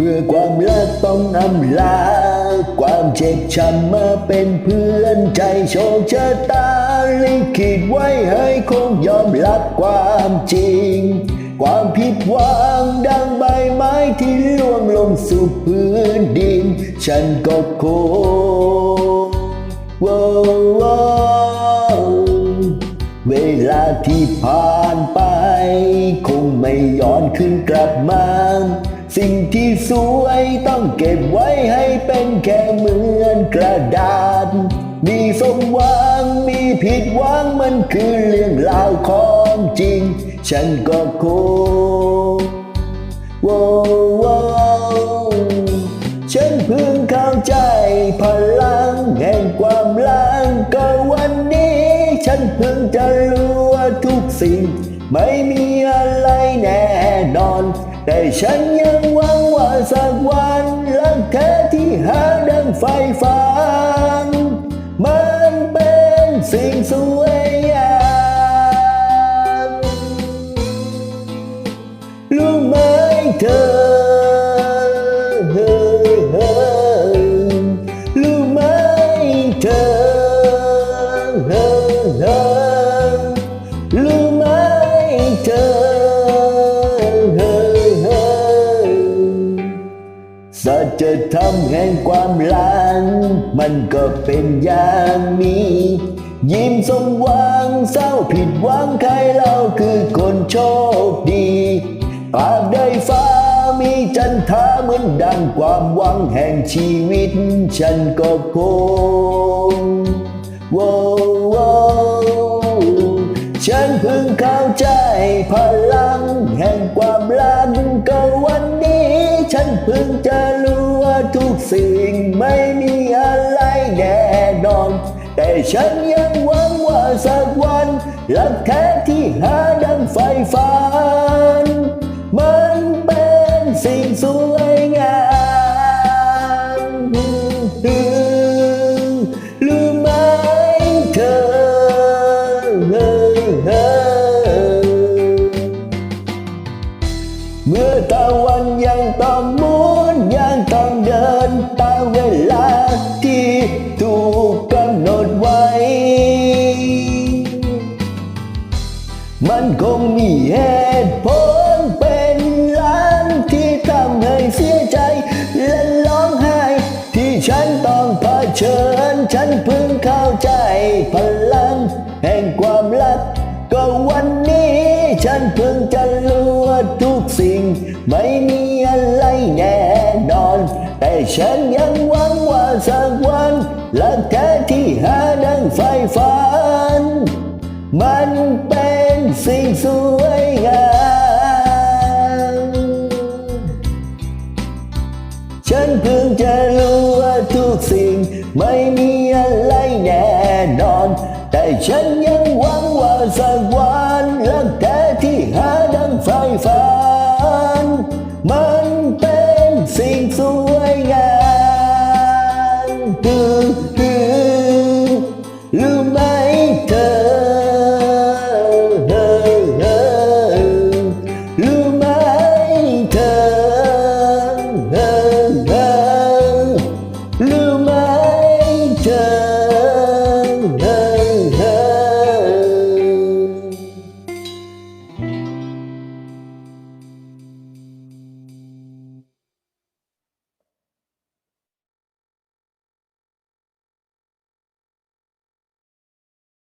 เมื่อความรักต้องอำลา ความเจ็บช้ำมาเป็นเพื่อนใจโชคชะตาลิขิตไว้ให้คงยอมรับความจริง ความผิดหวังดังใบไม้ที่ล่วงลงสู่พื้นดิน ฉันก็คงว้าวเวลาที่ผ่านไปคง ไม่ย้อนคืนกลับมา สิ่งที่สวยต้องเก็บไว้ให้เป็นแค่เหมือนกระดาษ มีสมหวังมีผิดหวังมันคือเรื่องราวของจริง ฉันก็คงว้าวว้าวฉันเพิ่งเข้าใจพลังแห่งความรักก็วันนี้ ฉันเพิ่งจะรู้ว่าทุกสิ่ง ไม่มีอะไรแน่นอน แต่ฉันยังหวังว่าสักวันรักแท้ที่หาดังไฟฝันมัน จธรรมแห่งความรักมันก็เป็นอย่างนี้ ยิ้มสมหวังเศร้าผิดหวังใครเราคือคนโชคดีตราบใดฟ้ามีจันทราเหมือนดังความหวังแห่งชีวิต ฉันก็คงว้าวววฉันเพิ่งเข้าใจพลังแห่งความรักก็วันนี้ ฉันเพิ่งจะรู้ ทุกสิ่งไม่มีอะไรแน่นอน แต่ฉันยังหวังว่าสักวันรักแท้ที่หาดังไฟฝันมัน เชิญฉันเพิ่งเข้าใจพลัง แห่งความรัก ก็วันนี้ฉันเพิ่งจะรู้ว่าทุกสิ่ง ไม่มีอะไรแน่นอน แต่ฉันยังหวังว่าสักวันรักแท้ที่หาดังไฟฝัน มันเป็นสิ่งสวยงาม เพิ่งจะรู้ว่าทุกสิ่ง ไม่มีอะไรแน่นอน แต่ฉันยังหวังว่าสักวันรักแท้ที่หาดังไฟฝัน มันเป็นสิ่งสวยงามตื่นรู้ไห